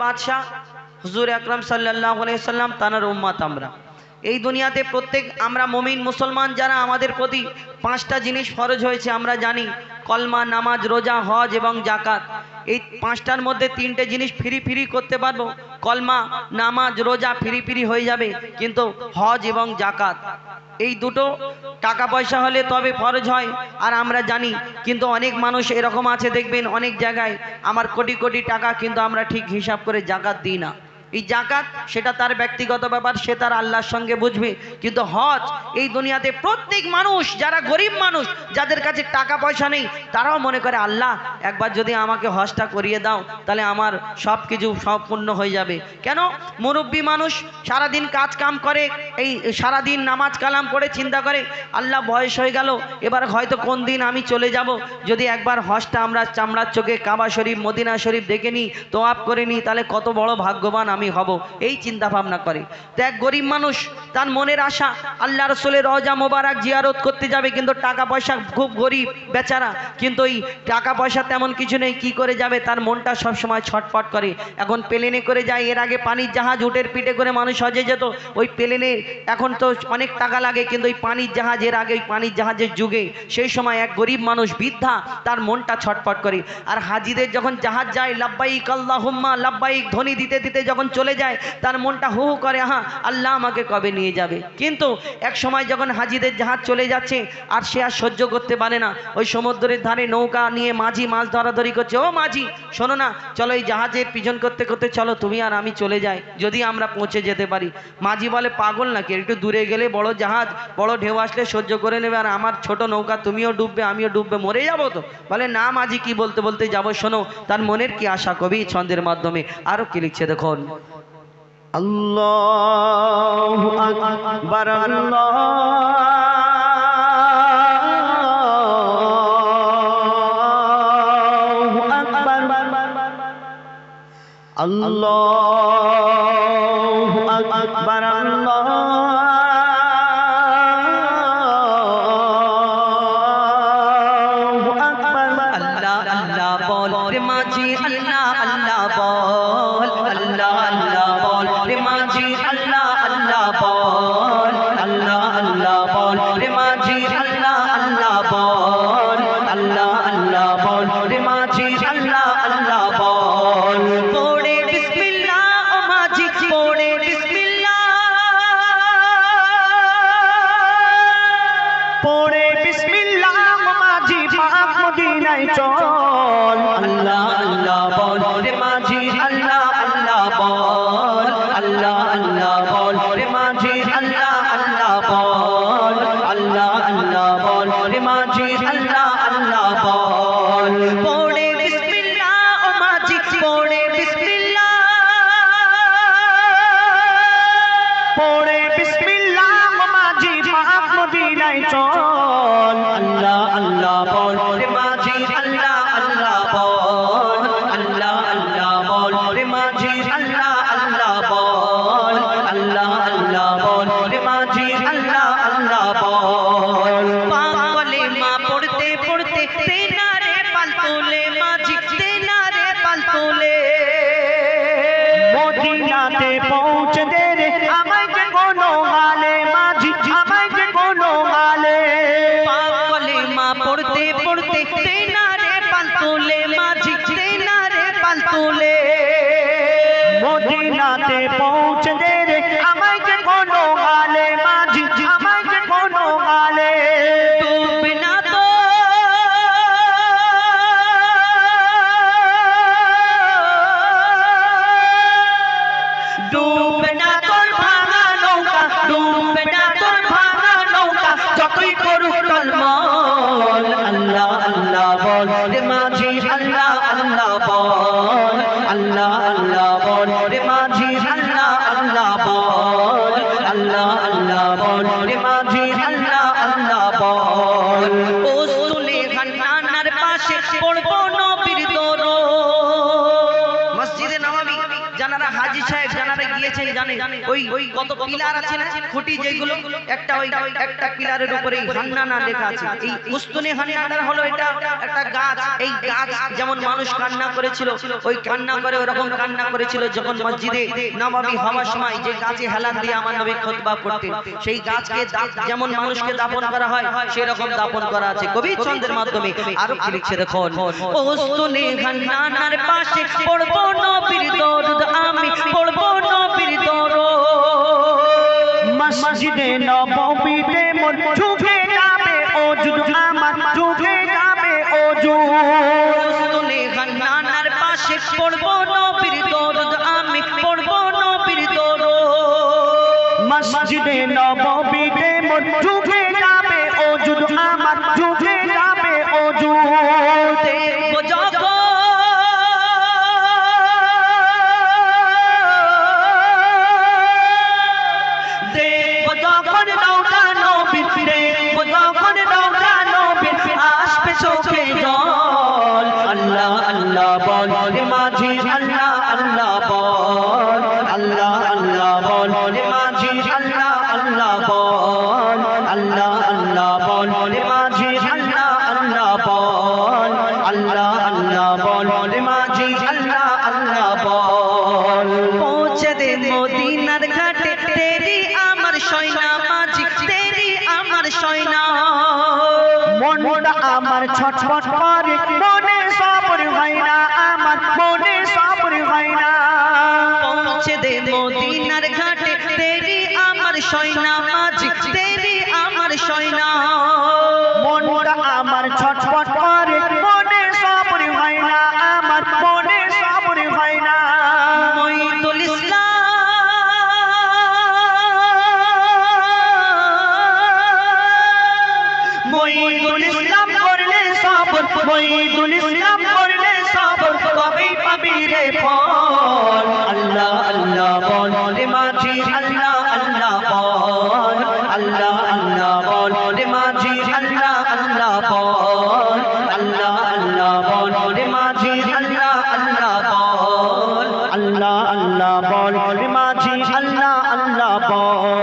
বাদশাহ হুজুর আকরাম সাল্লাহ সাল্লাম, তানার উম্মাত আমরা। এই দুনিয়াতে প্রত্যেক, আমরা মমিন, মুসলমান যারা আমাদের প্রতি পাঁচটা জিনিস ফরজ হয়েছে, আমরা জানি কলমা, নামাজ, রোজা, হজ এবং জাকাত এই পাঁচটার মধ্যে তিনটে জিনিস ফ্রি ফ্রি করতে পারব। কলমা, নামাজ, রোজা ফ্রি ফ্রি হয়ে যাবে। কিন্তু হজ এবং জাকাত এই দুটো টাকা পয়সা হলে তবে ফরজ হয়। আর আমরা জানি, কিন্তু অনেক মানুষ এরকম আছে, দেখবেন অনেক জায়গায় আমার কোটি কোটি টাকা কিন্তু আমরা ঠিক হিসাব করে জাকাত দিই না। এই জাকাত সেটা তার ব্যক্তিগত ব্যাপার, সে তার আল্লাহর সঙ্গে বুঝবে। কিন্তু হজ এই দুনিয়াতে প্রত্যেক মানুষ, যারা গরিব মানুষ, যাদের কাছে টাকা পয়সা নেই, তারাও মনে করে, আল্লাহ, একবার যদি আমাকে হজটা করিয়ে দাও, তাহলে আমার সব কিছু সম্পূর্ণ হয়ে যাবে। কেন? মুরব্বী মানুষ সারাদিন কাজ কাম করে, এই সারাদিন নামাজ কালাম পড়ে চিন্তা করে, আল্লাহ, বয়স হয়ে গেল, এবার হয়তো কোন দিন আমি চলে যাব। যদি একবার হজটা আমরা চামড়ার চোখে কাবা শরীফ, মদিনা শরীফ দেখে নিই তো আপ করে নিই, তাহলে কত বড় ভাগ্যবান আমি হব, এই চিন্তা ভাবনা করে। তো এক গরিব মানুষ, তার মনের আশা, আল্লাহ রসুলের রজা মোবারক জিয়ারত করতে যাবে, কিন্তু টাকা পয়সা খুব গরিব বেচারা, কিন্তু ওই টাকা পয়সা তেমন কিছু নেই, কি করে যাবে? তার মনটা সব সময় ছটফট করে। এখন প্লেনে করে যায়, এর আগে পানির জাহাজ উটের পিঠে করে মানুষ হজে যেত, ওই প্লেনে এখন তো অনেক টাকা লাগে, কিন্তু ওই পানির জাহাজ, এর আগে ওই পানির জাহাজের যুগে সেই সময় এক গরিব মানুষ বৃদ্ধা, তার মনটা ছটফট করে। আর হাজিদের যখন জাহাজ যায়, লাব্বাইক আল্লাহুম্মা, লাব্বাইক ধ্বনি দিতে দিতে যখন চলে যায়, তার মনটা হু করে হ্যাঁ আল্লাহ আমাকে কবে নিয়ে যাবে? কিন্তু এক সময় যখন হাজিদের জাহাজ চলে যাচ্ছে, আর সে আর সহ্য করতে পারে না, ওই সমুদ্রের ধারে নৌকা নিয়ে মাঝি মাছ ধরাধরি করছে, ও মাঝি, শোনো না, চলো এই জাহাজের পিছন করতে করতে চলো, তুমি আর আমি চলে যাই, যদি আমরা পৌঁছে যেতে পারি। মাঝি বলে, পাগল নাকি? একটু দূরে গেলে বড় জাহাজ, বড় ঢেউ আসলে সহ্য করে নেবে, আর আমার ছোট নৌকা তুমিও ডুববে, আমিও ডুববে, মরে যাব তো? বলে, না মাঝি, কি বলতে বলতে যাব, শোনো, তার মনের কি আশা, কবি ছন্দের মাধ্যমে? আরও কি লিখছে দেখুন। আল্লাহ আকবার আল্লাহু আকবার আল্লাহু আকবার মদিনায় চল। আল্লাহ আল্লাহ বল। রে মাঝি আল্লাহ আল্লাহ বল। আল্লাহ আল্লাহ বল। রে মাঝি আল্লাহ আল্লাহ বল। আল্লাহ আল্লাহ বল। রে মাঝি আল্লাহ আল্লাহ বল। পড়ে বিসমিল্লাহ ও মাঝি পড়ে বিসমিল্লাহ। পড়ে বিসমিল্লাহ মাঝি পাক মদিনায় চল। বল রে মাঝি গিয়েছেন জানে ওই কত পিলার আছে না? খুঁটি যেগুলো একটা ওই একটা পিলারের উপরে হান্নানা লেখা আছে। এই উস্তুনি হান্নানা হলো এটা একটা গাছ। এই গাছ যেমন মানুষ কান্না করেছিল ওই কান্না করে ওরকম কান্না করেছিল যখন মসজিদে নবাবী হওয়ার সময় যে গাছে হেলান দিয়ে আমার নবী খুতবা করতেন সেই গাছকে যেমন মানুষকে দাপন করা হয় সেই রকম দাপন করা আছে। কবি ছন্দের মাধ্যমে আরও কি লিখছে দেখুন? উস্তুনি হান্নানার পাশে পড়ব নবীর দরুদ আমি পড়ব মসজিদে নববীতে মন ঝুঁকে যাবে ওজুদ আমার ঝুঁকে যাবে ওজুদ হান্নানার পাশে পড়ব নবীর দরদ আমি পড়ব নবীর দরদ। মসজিদে নববীতে মন ঝুঁকে যাবে ওজুদ আমার ঝুঁকে চোখে জল। আল্লাহ আল্লাহ বল। মাঝি, আল্লাহ আল্লাহ বল। আল্লাহ আল্লাহ বল। মাঝি, আল্লাহ আল্লাহ বল। আল্লাহ আল্লাহ বল। মাঝি, আল্লাহ আল্লাহ বল। আল্লাহ আল্লাহ বল। মাঝি, আল্লাহ আল্লাহ বল। পৌঁছে দে মদিনার ঘাটে। তেরি আমার সয়না মাঝি, তেরি আমার মনটা আমার ছটফট করে, মনে সবর হয় না, আমার মনে সবর হয় না। পৌঁছে দে মদিনার ঘাটে, তেরি আমার সৈনা মাঝি, তেরি আমার সয়না। আল্লাহ বল মাঝি আল্লাহ আল্লাহ বল।